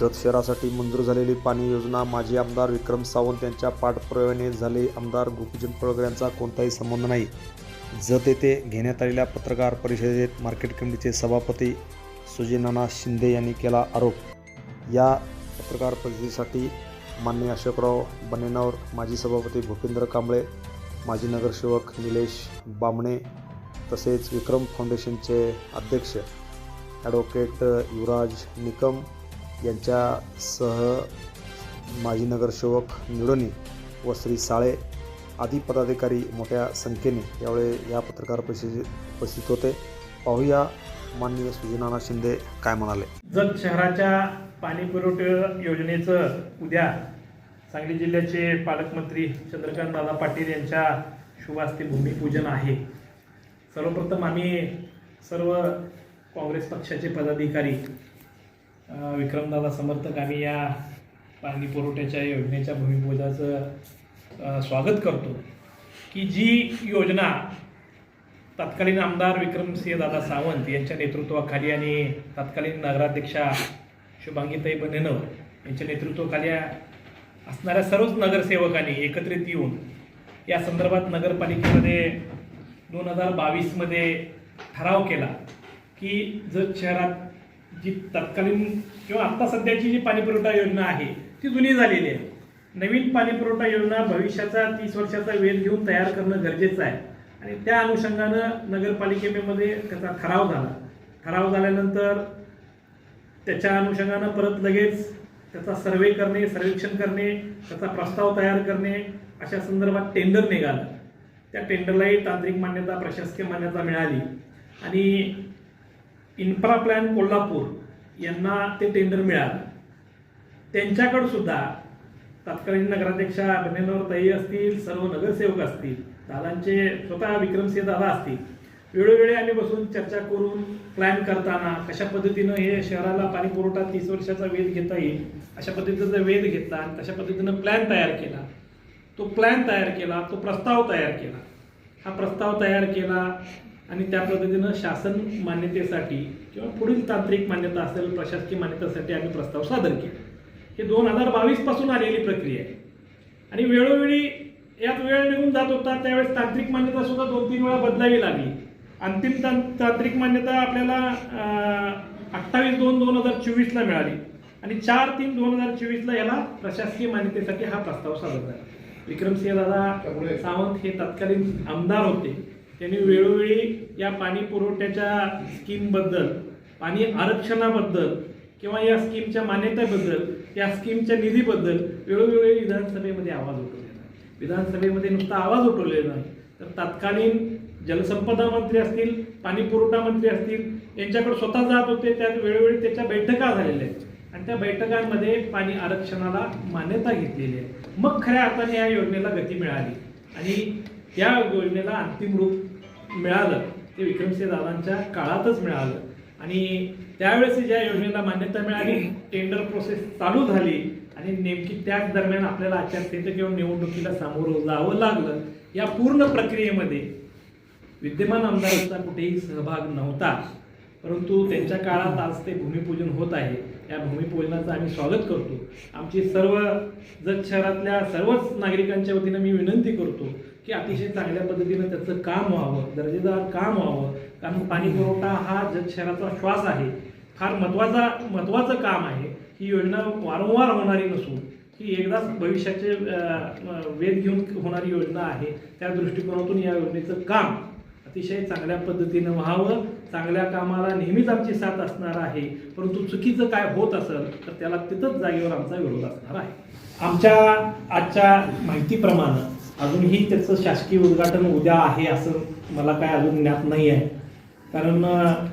जत शहरासाठी मंजूर झालेली पाणी योजना माजी आमदार विक्रम सावंत यांच्या पाठपुराव्याने झाले. आमदार गोपीचंद पळकर यांचा कोणताही संबंध नाही. जत येथे घेण्यात आलेल्या पत्रकार परिषदेत मार्केट कमिटीचे सभापती सुजयनाना शिंदे यांनी केला आरोप. या पत्रकार परिषदेसाठी मान्य अशोकराव बनेनावर माजी सभापती भूपेंद्र कांबळे माजी नगरसेवक निलेश बामणे तसेच विक्रम फाउंडेशनचे अध्यक्ष ॲडव्होकेट युवराज निकम यांच्यासह माजी नगरसेवक निडोनी व श्री साळे आदी पदाधिकारी मोठ्या संख्येने यावेळी या पत्रकार परिषदेत उपस्थित होते. पाहूया माननीय सुजनाना शिंदे काय म्हणाले. जत शहराच्या पाणी पुरवठा योजनेचं उद्या सांगली जिल्ह्याचे पालकमंत्री चंद्रकांत दादा पाटील यांच्या शुभास्ते भूमिपूजन आहे. सर्वप्रथम आम्ही सर्व काँग्रेस पक्षाचे पदाधिकारी विक्रमदादा समर्थक आम्ही या पाणी पुरवठ्याच्या योजनेच्या भूमिपूजाचं स्वागत करतो. की जी योजना तत्कालीन आमदार विक्रमसिंह दादा सावंत यांच्या नेतृत्वाखाली आणि तत्कालीन नगराध्यक्षा शुभांगीताई बनेनवर यांच्या नेतृत्वाखाली असणाऱ्या सर्वच नगरसेवकांनी एकत्रित येऊन या संदर्भात नगरपालिकेमध्ये दोन हजार बावीसमध्ये ठराव केला की जर शहरात जी तत्कालीन किंवा आत्ता सध्याची जी पाणीपुरवठा योजना आहे ती जुनी झालेली आहे. नवीन पाणीपुरवठा योजना भविष्याचा तीस वर्षाचा वेध घेऊन तयार करणं गरजेचं आहे. आणि त्या अनुषंगानं नगरपालिकेमध्ये त्याचा ठराव झाला. ठराव झाल्यानंतर त्याच्या अनुषंगानं परत लगेच त्याचा सर्वे करणे सर्वेक्षण करणे त्याचा प्रस्ताव तयार करणे अशा संदर्भात टेंडर निघालं. त्या टेंडरलाही तांत्रिक मान्यता प्रशासकीय मान्यता मिळाली. आणि इन्फ्रा प्लॅन कोल्हापूर यांना ते टेंडर मिळालं. त्यांच्याकडं सुद्धा तत्कालीन नगराध्यक्षा बनेनवर ताई असतील सर्व नगरसेवक असतील दादांचे स्वतः विक्रमसिंह दादा असतील वेळोवेळी आम्ही बसून चर्चा करून प्लॅन करताना कशा पद्धतीनं हे शहराला पाणी पुरवठा तीस वर्षाचा वेध घेता येईल अशा पद्धतीचा वेध घेतला आणि तशा पद्धतीनं प्लॅन तयार केला. तो प्लॅन तयार केला तो प्रस्ताव तयार केला. हा प्रस्ताव तयार केला. आणि त्या पद्धतीनं शासन मान्यतेसाठी किंवा पुढील तांत्रिक मान्यता असेल प्रशासकीय मान्यतेसाठी आम्ही प्रस्ताव सादर केला. हे दोन हजार बावीसपासून आलेली प्रक्रिया आहे. आणि वेळोवेळी यात वेळ निघून जात होता त्यावेळेस तांत्रिक मान्यता सुद्धा दोन तीन वेळा बदलावी लागली. अंतिम तांत्रिक मान्यता आपल्याला अठ्ठावीस दोन दोन हजार चोवीसला मिळाली. आणि चार तीन दोन हजार चोवीसला याला प्रशासकीय मान्यतेसाठी हा प्रस्ताव सादर झाला. विक्रमसिंह दादा सावंत हे तत्कालीन आमदार होते. त्यांनी वेळोवेळी या पाणी पुरवठ्याच्या स्कीमबद्दल पाणी आरक्षणाबद्दल किंवा या स्कीमच्या मान्यतेबद्दल या स्कीमच्या निधीबद्दल वेळोवेळी विधानसभेमध्ये आवाज उठवलेला विधानसभेमध्ये नुसता आवाज उठवलेला नाही. तर तत्कालीन जलसंपदा मंत्री असतील पाणी पुरवठा मंत्री असतील यांच्याकडे स्वतः जात होते त्यात वेळोवेळी त्याच्या बैठका झालेल्या आहेत. आणि त्या बैठकांमध्ये पाणी आरक्षणाला मान्यता घेतलेली आहे. मग खऱ्या अर्थाने या योजनेला गती मिळाली. आणि त्या योजनेला अंतिम रूप मिळालं. ते विक्रमसिंह दादांच्या काळातच मिळालं. आणि त्यावेळेस ज्या योजनेला मान्यता मिळाली टेंडर प्रोसेस चालू झाली आणि नेमकी त्याच दरम्यान आपल्याला आचारसंहिता किंवा निवडणुकीला सामोरं जावं लागलं. या पूर्ण प्रक्रियेमध्ये विद्यमान आमदारांचा कुठेही सहभाग नव्हता. परंतु त्यांच्या काळात आज ते भूमिपूजन होत आहे. या भूमिपूजनाचं आम्ही स्वागत करतो. आमची सर्व जत शहरातल्या सर्वच नागरिकांच्या वतीनं मी विनंती करतो की अतिशय चांगल्या पद्धतीनं त्याचं काम व्हावं दर्जेदार काम व्हावं. कारण पाणी पुरवठा हा जग शहराचा श्वास आहे. फार महत्त्वाचा महत्त्वाचं काम आहे. ही योजना वारंवार होणारी नसून ही एकदाच भविष्याचे वेध घेऊन होणारी योजना आहे. त्या दृष्टिकोनातून या योजनेचं काम अतिशय चांगल्या पद्धतीनं व्हावं. चांगल्या कामाला नेहमीच आमची साथ असणार आहे. परंतु चुकीचं काय होत असेल तर त्याला तिथंच जागेवर आमचा विरोध असणार आहे. आमच्या आजच्या माहितीप्रमाणे अजूनही त्याचं शासकीय उद्घाटन उद्या आहे असं मला काय अजून ज्ञात नाही आहे. कारण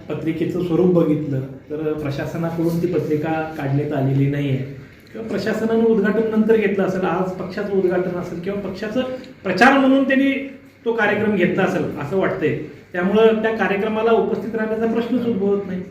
पत्रिकेचं स्वरूप बघितलं तर प्रशासनाकडून ती पत्रिका काढण्यात आलेली नाही आहे. किंवा प्रशासनानं उद्घाटन नंतर घेतलं असेल आज पक्षाचं उद्घाटन असेल किंवा पक्षाचं प्रचार म्हणून त्यांनी तो कार्यक्रम घेतला असेल असं वाटतंय. त्यामुळं त्या कार्यक्रमाला उपस्थित राहण्याचा प्रश्नच उद्भवत नाही.